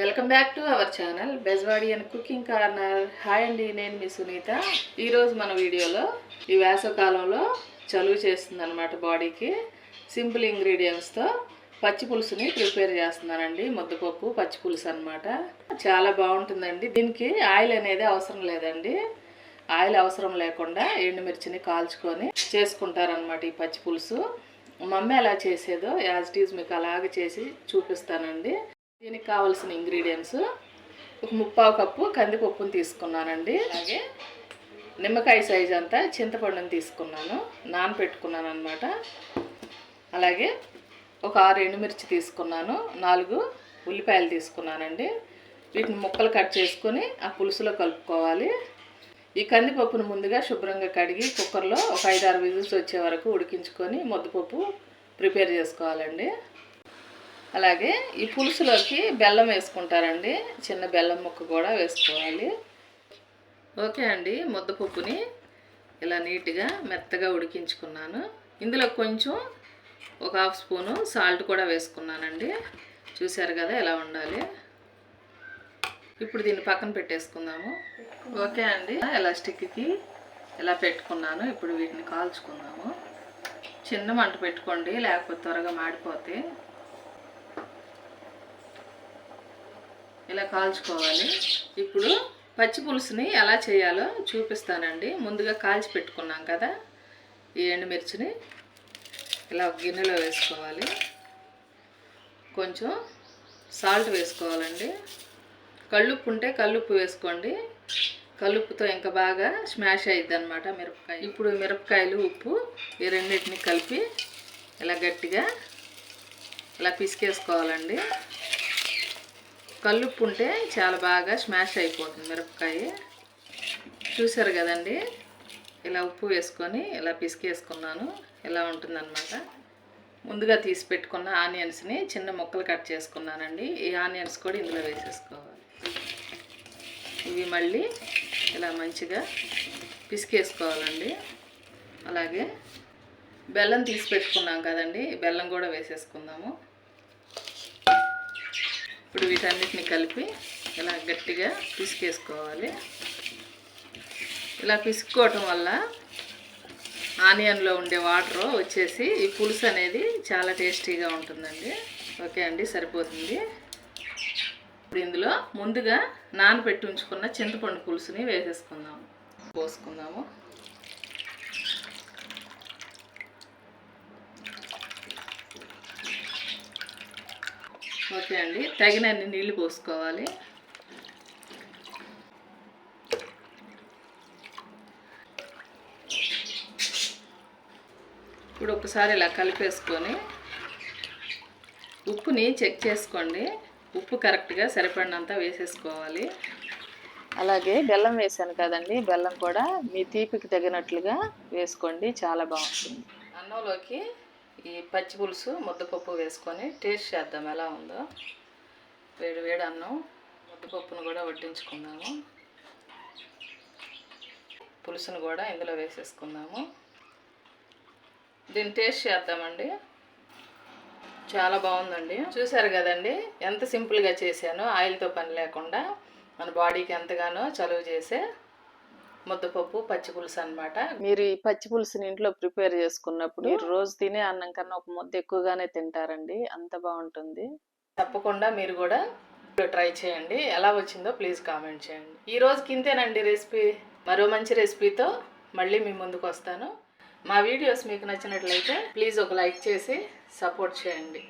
Welcome back to our channel Bezwadi and cooking corner. Hi అండి నేను మీ సునీత. ఈరోజు మన వీడియోలో ఈ వేసవకాలంలో చలువ చేస్తుందన్నమాట బాడీకి. సింపుల్ ఇంగ్రీడియంట్స్తో పచ్చి పులుసుని ప్రిపేర్ చేస్తున్నానండి ముద్దపప్పు పచ్చి పులుసు అనమాట చాలా బాగుంటుందండి. దీనికి ఆయిల్ అనేది అవసరం లేదండి. ఆయిల్ అవసరం లేకుండా ఎండుమిర్చిని కాల్చుకొని చేసుకుంటారనమాట ఈ పచ్చి పులుసు. మమ్మీ ఎలా చేసేదో యాజ్ ఇట్ ఈజ్ మీకు అలాగే చేసి చూపిస్తానండి. దీనికి కావాల్సిన ఇంగ్రీడియంట్స్ ఒక ముప్పావు కప్పు కందిపప్పుని తీసుకున్నానండి. అలాగే నిమ్మకాయ సైజ్ అంతా చింతపండుని తీసుకున్నాను. నానపెట్టుకున్నాను అనమాట అలాగే ఒక ఆరు ఎండుమిర్చి తీసుకున్నాను. నాలుగు ఉల్లిపాయలు తీసుకున్నానండి. వీటిని ముక్కలు కట్ చేసుకొని ఆ పులుసులో కలుపుకోవాలి. ఈ కందిపప్పును ముందుగా శుభ్రంగా కడిగి కుక్కర్లో ఒక ఐదు ఆరు విజిల్స్ వచ్చే వరకు ఉడికించుకొని ముద్దపప్పు ప్రిపేర్ చేసుకోవాలండి. అలాగే ఈ పులుసులోకి బెల్లం వేసుకుంటారండి. చిన్న బెల్లం ముక్క కూడా వేసుకోవాలి. ఓకే అండి ముద్దపప్పుని ఇలా నీట్గా మెత్తగా ఉడికించుకున్నాను. ఇందులో కొంచెం ఒక హాఫ్ స్పూను సాల్ట్ కూడా వేసుకున్నానండి. చూశారు కదా ఎలా ఉండాలి. ఇప్పుడు దీన్ని పక్కన పెట్టేసుకుందాము. ఓకే అండి ఇలా స్టిక్కి ఇలా పెట్టుకున్నాను ఇప్పుడు వీటిని కాల్చుకుందాము. చిన్న మంట పెట్టుకోండి లేకపోతే త్వరగా మాడిపోతే ఇలా కాల్చుకోవాలి. ఇప్పుడు పచ్చి పులుసుని ఎలా చేయాలో చూపిస్తానండి. ముందుగా కాల్చి పెట్టుకున్నాం కదా. ఈ ఎండుమిర్చిని ఇలా ఒక గిన్నెలో వేసుకోవాలి. కొంచెం సాల్ట్ వేసుకోవాలండి. కళ్ళుప్పు ఉంటే కళ్ళుప్పు వేసుకోండి. కలుపుతో ఇంకా బాగా స్మాష్ అయ్యిద్ది అనమాట మిరపకాయ ఇప్పుడు మిరపకాయలు ఉప్పు ఈ రెండింటిని కలిపి ఇలా గట్టిగా ఇలా పిసికేసుకోవాలండి. కల్లుప్పు ఉంటే చాలా బాగా స్మాష్ అయిపోతుంది మిరపకాయ. చూసారు కదండి? ఇలా ఉప్పు వేసుకొని ఇలా పిసికేసుకున్నాను. ఇలా ఉంటుందన్నమాట? ముందుగా తీసి పెట్టుకున్న ఆనియన్స్ని చిన్న ముక్కలు కట్ చేసుకున్నానండి. ఈ ఆనియన్స్ కూడా ఇందులో వేసేసుకోవాలి. ఇవి మళ్ళీ ఇలా మంచిగా పిసికేసుకోవాలండి. అలాగే బెల్లం తీసి పెట్టుకున్నాం కదండి. బెల్లం కూడా వేసేసుకుందాము. ఇప్పుడు వీటన్నిటిని కలిపి ఇలా గట్టిగా పిసికేసుకోవాలి. ఇలా పిసుక్కోవటం వల్ల ఆనియన్లో ఉండే వాటర్ వచ్చేసి ఈ పులుసు అనేది చాలా టేస్టీగా ఉంటుందండి. ఓకే అండి సరిపోతుంది. ఇప్పుడు ఇందులో ముందుగా నానబెట్టి ఉంచుకున్న చింతపండు పులుసుని వేసేసుకుందాము పోసుకుందాము. ఓకే అండి. తగినన్ని నీళ్ళు పోసుకోవాలి. ఇప్పుడు ఒకసారి ఇలా కలిపేసుకొని ఉప్పుని చెక్ చేసుకోండి. ఉప్పు కరెక్ట్గా సరిపడినంత వేసేసుకోవాలి. అలాగే బెల్లం వేసాను కదండి. బెల్లం కూడా మీ తీపికి తగినట్లుగా వేసుకోండి. చాలా బాగుంటుంది. అన్నంలోకి ఈ పచ్చి పులుసు ముద్దపప్పు వేసుకొని టేస్ట్ చేద్దాం ఎలా ఉందో. వేడి వేడి అన్నం ముద్దపప్పును కూడా వడ్డించుకుందాము. పులుసును కూడా ఇందులో వేసేసుకుందాము. దీన్ని టేస్ట్ చేద్దామండి. చాలా బాగుందండి. చూసారు కదండి ఎంత సింపుల్గా చేశానో ఆయిల్తో పని లేకుండా మన బాడీకి ఎంతగానో చలువ చేసే ముద్దపప్పు పచ్చి పులుసు అనమాట మీరు ఈ పచ్చి పులుసుని ఇంట్లో ప్రిపేర్ చేసుకున్నప్పుడు మీరు రోజు తినే అన్నం కన్నా ఒక ముద్ద ఎక్కువగానే తింటారండి. అంత బాగుంటుంది. తప్పకుండా మీరు కూడా ట్రై చేయండి. ఎలా వచ్చిందో ప్లీజ్ కామెంట్ చేయండి. ఈ రోజుకి ఇంతేనండి రెసిపీ. మరో మంచి రెసిపీతో మళ్ళీ మీ ముందుకు వస్తాను. మా వీడియోస్ మీకు నచ్చినట్లయితే ప్లీజ్ ఒక లైక్ చేసి సపోర్ట్ చేయండి.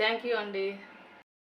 థ్యాంక్ యూ అండి.